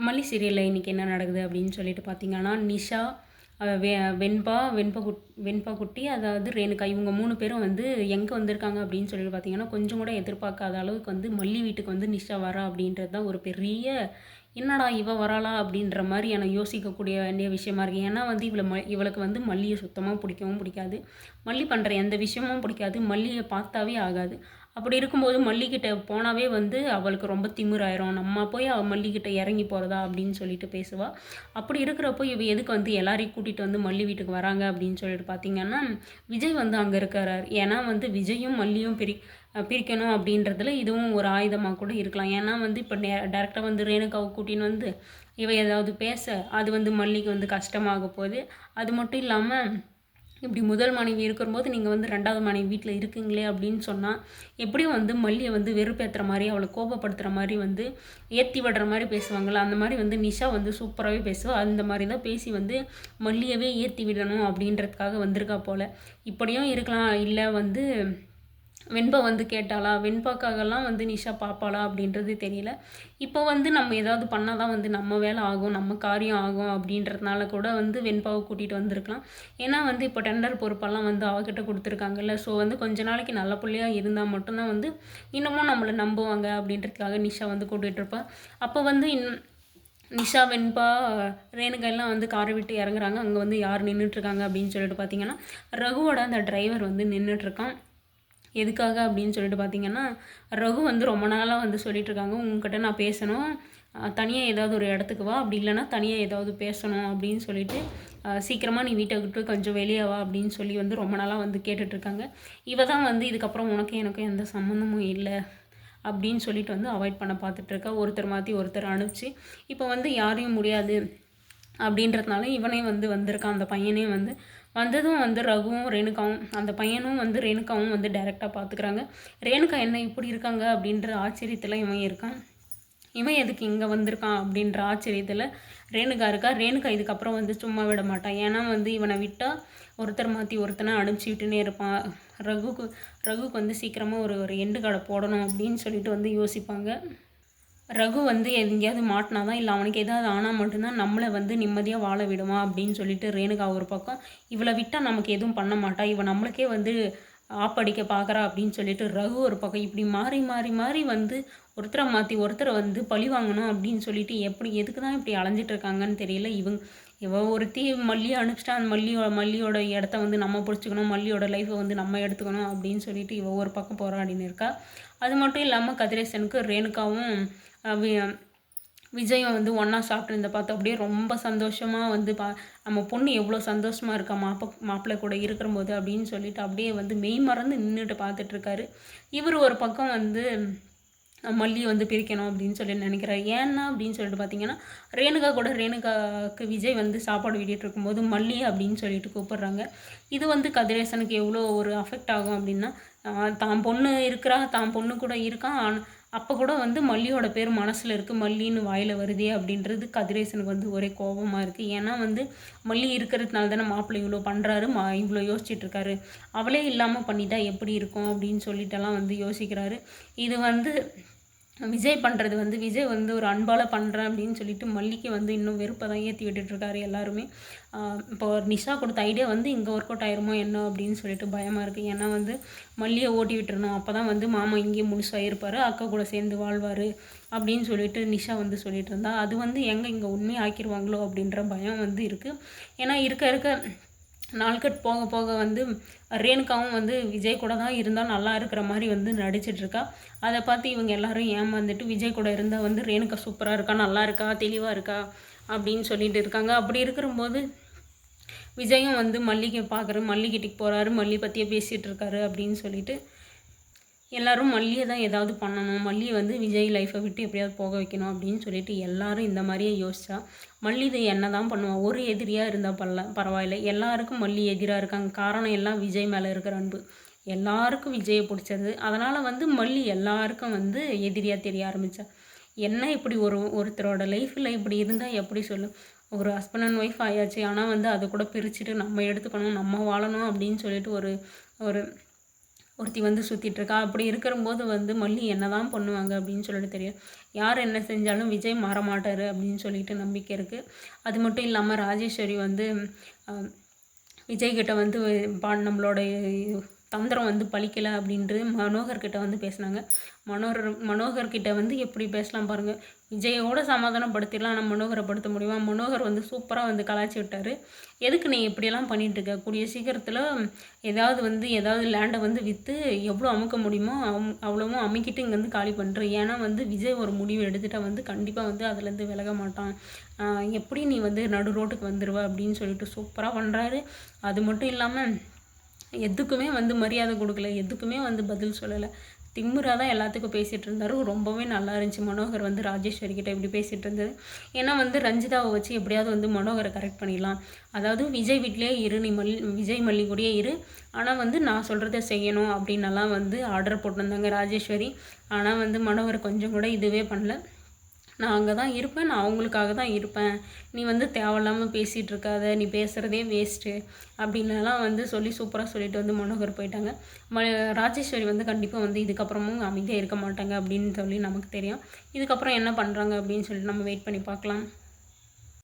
மல்லி சீரியலில் இன்றைக்கி என்ன நடக்குது அப்படின்னு சொல்லிட்டு பார்த்தீங்கன்னா நிஷா வெ வெண்பா வெண்பா குட் வெண்பா குட்டி அதாவது ரேணுகா இவங்க மூணு பேரும் வந்து எங்கே வந்திருக்காங்க அப்படின்னு சொல்லிட்டு பார்த்தீங்கன்னா கொஞ்சம் கூட எதிர்பார்க்காத அளவுக்கு வந்து மல்லி வீட்டுக்கு வந்து நிஷா வரா அப்படின்றது தான் ஒரு பெரிய என்னடா இவ வராளா? அப்படின்ற மாதிரி எனக்கு யோசிக்கக்கூடிய வேண்டிய விஷயமா இருக்குது ஏன்னா வந்து இவளை ம இவளுக்கு வந்து மல்லியை சுத்தமாக பிடிக்கவும் பிடிக்காது. மல்லி பண்ணுற எந்த விஷயமும் பிடிக்காது. மல்லியை பார்த்தாவே ஆகாது. அப்படி இருக்கும்போது மல்லிக்கிட்ட போனாவே வந்து அவளுக்கு ரொம்ப திமிராயிரும். நம்ம போய் அவள் மல்லிக்கிட்ட இறங்கி போகிறதா அப்படின்னு சொல்லிட்டு பேசுவாள் அப்படி இருக்கிறப்போ இவ எதுக்கு வந்து எல்லாரையும் கூட்டிகிட்டு வந்து மல்லி வீட்டுக்கு வராங்க அப்படின்னு சொல்லிட்டு பார்த்தீங்கன்னா விஜய் வந்து அங்கே இருக்கிறார். ஏன்னா வந்து விஜயும் மல்லியும் பிரி பிரிக்கணும் அப்படின்றதுல இதுவும் ஒரு ஆயுதமாக கூட இருக்கலாம். ஏன்னா வந்து இப்போ டே டேரெக்டாக வந்து ரேணுகாவை கூட்டின்னு வந்து இவ ஏதாவது பேச அது வந்து மல்லிக்கு வந்து கஷ்டமாக போகுது. அது மட்டும் இல்லாமல் இப்படி முதல் மனைவி இருக்கும்போது நீங்கள் வந்து ரெண்டாவது மனைவி வீட்டில் இருக்குங்களே அப்படின்னு சொன்னால் எப்படியும் வந்து மல்லியை வந்து வெறுப்பேற்றுற மாதிரி அவளை கோபப்படுத்துகிற மாதிரி வந்து ஏற்றி விடுற மாதிரி பேசுவாங்கள்ல அந்த மாதிரி வந்து நிஷா வந்து சூப்பராகவே பேசுவா. அந்த மாதிரி தான் பேசி வந்து மல்லியவே ஏற்றி விடணும் அப்படின்றதுக்காக வந்திருக்கா போல். இப்படியும் இருக்கலாம். இல்லை வந்து வெண்பா வந்து கேட்டாளா? வெண்பாக்காகலாம் வந்து நிஷா பார்ப்பாளா அப்படின்றது தெரியல. இப்போ வந்து நம்ம ஏதாவது பண்ணால் தான் வந்து நம்ம வேலை ஆகும் நம்ம காரியம் ஆகும் அப்படின்றதுனால கூட வந்து வெண்பாவை கூட்டிகிட்டு வந்திருக்கலாம். ஏன்னா வந்து இப்போ டெண்டர் பொறுப்பெல்லாம் வந்து அவகிட்ட கொடுத்துருக்காங்கல்ல. ஸோ வந்து கொஞ்ச நாளைக்கு நல்ல பிள்ளையாக இருந்தால் மட்டும்தான் வந்து இன்னமும் நம்மளை நம்புவாங்க அப்படின்றதுக்காக நிஷா வந்து கூட்டிகிட்டு இருப்பாள் அப்போ வந்து இன் நிஷா வெண்பா ரேணுகா எல்லாம் வந்து காரை விட்டு இறங்குறாங்க. அங்கே வந்து யார் நின்றுட்டுருக்காங்க அப்படின்னு சொல்லிட்டு பார்த்தீங்கன்னா ரகுவோட அந்த டிரைவர் வந்து நின்றுட்டுருக்கான் எதுக்காக அப்படின்னு சொல்லிட்டு பார்த்தீங்கன்னா ரகு வந்து ரொம்ப நாளாக வந்து சொல்லிட்டுருக்காங்க. உங்ககிட்ட நான் பேசணும். தனியாக ஏதாவது ஒரு இடத்துக்கு வா. அப்படி இல்லைன்னா தனியாக ஏதாவது பேசணும் அப்படின்னு சொல்லிட்டு சீக்கிரமாக நீ வீட்டை விட்டு கொஞ்சம் வெளியே வா அப்படின்னு சொல்லி வந்து ரொம்ப நாளாக வந்து கேட்டுட்ருக்காங்க இவ தான் வந்து இதுக்கப்புறம் உனக்கும் எனக்கும் எந்த சம்மந்தமும் இல்லை அப்படின்னு சொல்லிட்டு வந்து அவாய்ட் பண்ண பார்த்துட்ருக்கா ஒருத்தர் மாற்றி ஒருத்தர் அனுப்பிச்சு இப்போ வந்து யாரையும் முடியாது அப்படின்றதுனால இவனே வந்து வந்திருக்கான். அந்த பையனே வந்து வந்ததும் வந்து ரகுவும் ரேணுகாவும் அந்த பையனும் வந்து ரேணுகாவும் வந்து டைரெக்டாக பார்த்துக்கிறாங்க ரேணுகா என்ன இப்படி இருக்காங்க அப்படின்ற ஆச்சரியத்தில் இவன் இருக்கான். இவன் எதுக்கு இங்கே வந்திருக்கான் அப்படின்ற ஆச்சரியத்தில் ரேணுகா இருக்கா. ரேணுகா இதுக்கப்புறம் வந்து சும்மா விட மாட்டான் ஏன்னா வந்து இவனை விட்டால் ஒருத்தர் மாற்றி ஒருத்தனை அனுப்பிச்சிக்கிட்டுனே இருப்பான். ரகுக்கு ரகுக்கு வந்து சீக்கிரமாக ஒரு ஒரு எண்டு கடை போடணும் அப்படின்னு சொல்லிட்டு வந்து யோசிப்பாங்க. ரகு வந்து எங்கேயாவது மாட்டினா தான் இல்லை அவனுக்கு ஏதாவது ஆனால் மட்டும்தான் நம்மளை வந்து நிம்மதியாக வாழ விடுவான் அப்படின்னு சொல்லிட்டு ரேணுகா ஒரு பக்கம் இவளை விட்டால் நமக்கு எதுவும் பண்ண மாட்டா இவன் நம்மளுக்கே வந்து ஆப்படிக்க பார்க்குறா அப்படின்னு சொல்லிட்டு ரகு ஒரு பக்கம் இப்படி மாறி மாறி மாறி வந்து ஒருத்தரை மாற்றி ஒருத்தரை வந்து பழி வாங்கணும் அப்படின்னு சொல்லிட்டு எப்படி எதுக்கு தான் இப்படி அலைஞ்சிட்டு இருக்காங்கன்னு தெரியல. இவங்க இவ ஒருத்தி மல்லியை அனுப்பிச்சிட்டா அந்த மல்லியோட மல்லியோட இடத்த வந்து நம்ம பிடிச்சிக்கணும் மல்லியோட லைஃப்பை வந்து நம்ம எடுத்துக்கணும் அப்படின்னு சொல்லிட்டு இவ ஒரு பக்கம் போராடின்னு இருக்கா. அது மட்டும் இல்லாமல் கதிரேசனுக்கு ரேணுகாவும் அஹ், விஜயம் வந்து ஒன்றா சாப்பிட்டு பார்த்து அப்படியே ரொம்ப சந்தோஷமாக வந்து பா நம்ம பொண்ணு எவ்வளோ சந்தோஷமாக இருக்கா மாப்ப மாப்பிள்ளை கூட இருக்கிற போது அப்படின்னு சொல்லிட்டு அப்படியே வந்து மெய் மறந்து நின்றுட்டு பார்த்துட்ருக்காரு இவர் ஒரு பக்கம் வந்து மல்லி வந்து பிரிக்கணும் அப்படின்னு சொல்லி நினைக்கிறாரு. ஏன்னா அப்படின்னு சொல்லிட்டு பார்த்தீங்கன்னா ரேணுகா கூட ரேணுகாவுக்கு விஜய் வந்து சாப்பாடு விட்டுட்டு இருக்கும்போது மல்லி அப்படின்னு சொல்லிட்டு கூப்பிட்றாங்க. இது வந்து கதிரேசனுக்கு எவ்வளோ ஒரு அஃபெக்ட் ஆகும் அப்படின்னா தான் பொண்ணு இருக்கிறா தான் பொண்ணு கூட இருக்கான் ஆனா- அப்போ கூட வந்து மல்லியோட பேர் மனசில் இருக்குது மல்லின்னு வாயில் வருதே அப்படின்றது கதிரேசனுக்கு வந்து ஒரே கோபமாக இருக்குது ஏன்னா வந்து மல்லி இருக்கிறதுனால தானே மாப்பிள்ளை இவ்வளோ பண்ணுறாரு மா இவ்வளோ யோசிச்சிட்டுருக்காரு அவளே இல்லாமல் பண்ணிட்டா எப்படி இருக்கும் அப்படின்னு சொல்லிட்டெல்லாம் வந்து யோசிக்கிறாரு. இது வந்து விஜய் பண்ணுறது வந்து விஜய் வந்து ஒரு அன்பால் பண்ணுறேன் அப்படின்னு சொல்லிட்டு மல்லிக்கு வந்து இன்னும் வெறுப்பை தான் ஏற்றி விட்டுட்ருக்காரு எல்லாருமே. இப்போ நிஷா கொடுத்த ஐடியா வந்து இங்கே ஒர்க் அவுட் ஆயிருமோ என்ன அப்படின்னு சொல்லிட்டு பயமாக இருக்குது ஏன்னா வந்து மல்லியை ஓட்டி விட்டுருணும் அப்போ தான் வந்து மாமா இங்கேயே முழுசாக இருப்பார் அக்கா கூட சேர்ந்து வாழ்வார் அப்படின்னு சொல்லிட்டு நிஷா வந்து சொல்லிட்டு இருந்தா. அது வந்து எங்கே இங்கே உண்மையை ஆக்கிடுவாங்களோ அப்படின்ற பயம் வந்து இருக்குது ஏன்னா இருக்க இருக்க நாள்கட் போக போக வந்து ரேணுகாவும் வந்து விஜய் கூட தான் இருந்தால் நல்லா இருக்கிற மாதிரி வந்து நடிச்சிட்ருக்கா. அதை பார்த்து இவங்க எல்லாரும் ஏமாந்துட்டு விஜய் கூட இருந்தால் வந்து ரேணுகா சூப்பராக இருக்கா நல்லா இருக்கா தெளிவாக இருக்கா அப்படின்னு சொல்லிட்டு இருக்காங்க. அப்படி இருக்கிறபோது விஜயும் வந்து மல்லிகை பார்க்குற மல்லிகிட்டிக்கு போகிறாரு மல்லி பற்றியே பேசிகிட்டு இருக்காரு அப்படின்னு சொல்லிட்டு எல்லோரும் மல்லியை தான் ஏதாவது பண்ணணும். மல்லி வந்து விஜய் லைஃப்பை விட்டு எப்படியாவது போக வைக்கணும் அப்படின்னு சொல்லிட்டு எல்லாரும் இந்த மாதிரியே யோசிச்சா மல்லி இதை என்ன தான் பண்ணுவான் ஒரு எதிரியாக இருந்தால் பரல பரவாயில்ல. எல்லாருக்கும் மல்லி எதிராக இருக்காங்க. காரணம் எல்லாம் விஜய் மேலே இருக்கிற அன்பு. எல்லாருக்கும் விஜயை பிடிச்சது. அதனால் வந்து மல்லி எல்லாருக்கும் வந்து எதிரியாக தெரிய ஆரம்பித்தா என்ன இப்படி ஒரு ஒருத்தரோட லைஃப்பில் இப்படி இருந்தால் எப்படி சொல்லும் ஒரு ஹஸ்பண்ட் அண்ட் ஒய்ஃப் ஆயாச்சு. ஆனால் வந்து அதை கூட பிரிச்சுட்டு நம்ம எடுத்துக்கணும் நம்ம வாழணும் அப்படின்னு சொல்லிட்டு ஒரு ஒரு ஒருத்தி வந்து சுற்றிட்டு இருக்கா அப்படி இருக்கிறபோது வந்து மல்லி என்ன தான் பண்ணுவாங்க அப்படின்னு சொல்லிட்டு தெரியும். யார் என்ன செஞ்சாலும் விஜய் மாற மாட்டார் அப்படின்னு சொல்லிட்டு நம்பிக்கை இருக்குது அது மட்டும் இல்லாமல் ராஜேஸ்வரி வந்து விஜய்கிட்ட விஜய் வந்து பா நம்மளோட தந்திரம் வந்து பழிக்கலை அப்படின்ட்டு மனோகர்கிட்ட வந்து பேசினாங்க. மனோகர் மனோகர்கிட்ட வந்து எப்படி பேசலாம் பாருங்கள் விஜயோட சமாதானப்படுத்திடலாம் ஆனால் மனோகரை படுத்த முடியுமா? மனோகர் வந்து சூப்பராக வந்து கலாச்சி விட்டார். எதுக்கு நீ இப்படியெல்லாம் பண்ணிகிட்ருக்க இருக்க? கூடிய சீக்கிரத்தில் ஏதாவது வந்து ஏதாவது லேண்டை வந்து விற்று எவ்வளோ அமுக்க முடியுமோ அவ் அவ்வளவும் அமுக்கிட்டு இங்கேருந்து காலி பண்ணுறேன் ஏன்னா வந்து விஜய் ஒரு முடிவு எடுத்துகிட்டா வந்து கண்டிப்பாக வந்து அதுலேருந்து விலக மாட்டான். எப்படி நீ வந்து நடு ரோட்டுக்கு வந்துடுவ அப்படின்னு சொல்லிட்டு சூப்பராக பண்ணுறாரு அது மட்டும் இல்லாமல் எதுக்குமே வந்து மரியாதை கொடுக்கல எதுக்குமே வந்து பதில் சொல்லலை. திம்முரா தான் எல்லாத்துக்கும் பேசிகிட்டு இருந்தார். ரொம்பவே நல்லா இருந்துச்சு. மனோகர் வந்து ராஜேஸ்வரி கிட்ட இப்படி பேசிகிட்டு இருந்தது. ஏன்னா வந்து ரஞ்சிதாவை வச்சு எப்படியாவது வந்து மனோகரை கரெக்ட் பண்ணிடலாம். அதாவது விஜய் வீட்லேயே இரு நீ மல் விஜய் மல்லி கூடயே இரு. ஆனால் வந்து நான் சொல்கிறத செய்யணும் அப்படின்னலாம் வந்து ஆர்டர் போட்டிருந்தாங்க ராஜேஸ்வரி. ஆனால் வந்து மனோகர் கொஞ்சம் கூட இதுவே பண்ணல. நான் அங்கே தான் இருப்பேன் நான் அவங்களுக்காக தான் இருப்பேன். நீ வந்து தேவையில்லாமல் பேசிகிட்டு இருக்காத நீ பேசுகிறதே வேஸ்ட்டு அப்படின்லாம் வந்து சொல்லி சூப்பராக சொல்லிட்டு வந்து மனோகர் போயிட்டாங்க. ம ராஜேஸ்வரி வந்து கண்டிப்பாக வந்து இதுக்கப்புறமும் அமைதியாக இருக்க மாட்டாங்க அப்படின்னு சொல்லி நமக்கு தெரியும். இதுக்கப்புறம் என்ன பண்ணுறாங்க அப்படின்னு சொல்லிட்டு நம்ம வெயிட் பண்ணி பார்க்கலாம்.